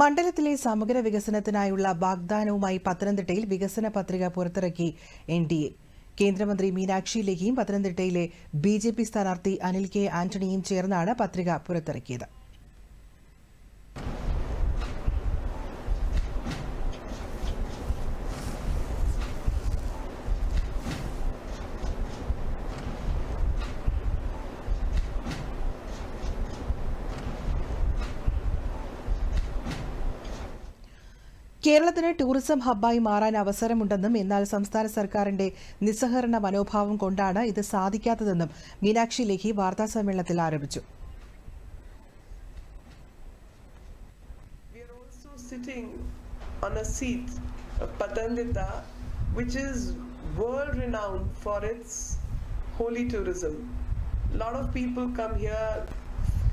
മണ്ഡലത്തിലെ സമഗ്ര വികസനത്തിനായുള്ള വാഗ്ദാനവുമായി പത്തനംതിട്ടയിൽ വികസന പത്രിക പുറത്തിറക്കി എൻ ഡി എ. കേന്ദ്രമന്ത്രി മീനാക്ഷി ലേഖിയും പത്തനംതിട്ടയിലെ ബി ജെ പി സ്ഥാനാർത്ഥി അനിൽ കെ ആന്റണിയും ചേർന്നാണ് പത്രിക പുറത്തിറക്കിയത്. കേരളത്തിന് ടൂറിസം ഹബ്ബായി മാറാൻ അവസരമുണ്ടെന്നും എന്നാൽ സംസ്ഥാന സർക്കാരിന്റെ നിസ്സഹകരണ മനോഭാവം കൊണ്ടാണ് ഇത് സാധിക്കാത്തതെന്നും മീനാക്ഷി ലേഖി വാർത്താസമ്മേളനത്തിൽ ആരോപിച്ചു on a seat Patandita, which is world renowned for its holy tourism. A lot of people come here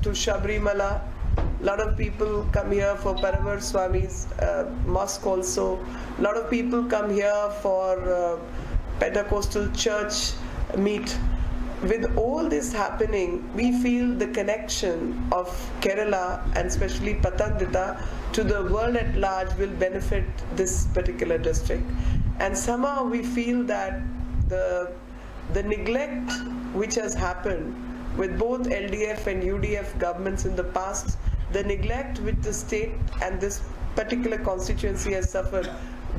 to Shabrimala. A lot of people come here for Paravar Swami's uh, mosque also. A lot of people come here for uh, Pentecostal church meet. With all this happening, we feel the connection of Kerala and especially Patandita to the world at large will benefit this particular district. And somehow we feel that the the neglect which has happened with both LDF and UDF governments in the past, the neglect which the state and this particular constituency has suffered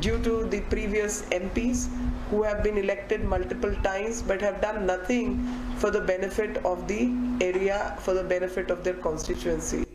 due to the previous MPs who have been elected multiple times but have done nothing for the benefit of the area, for the benefit of their constituency.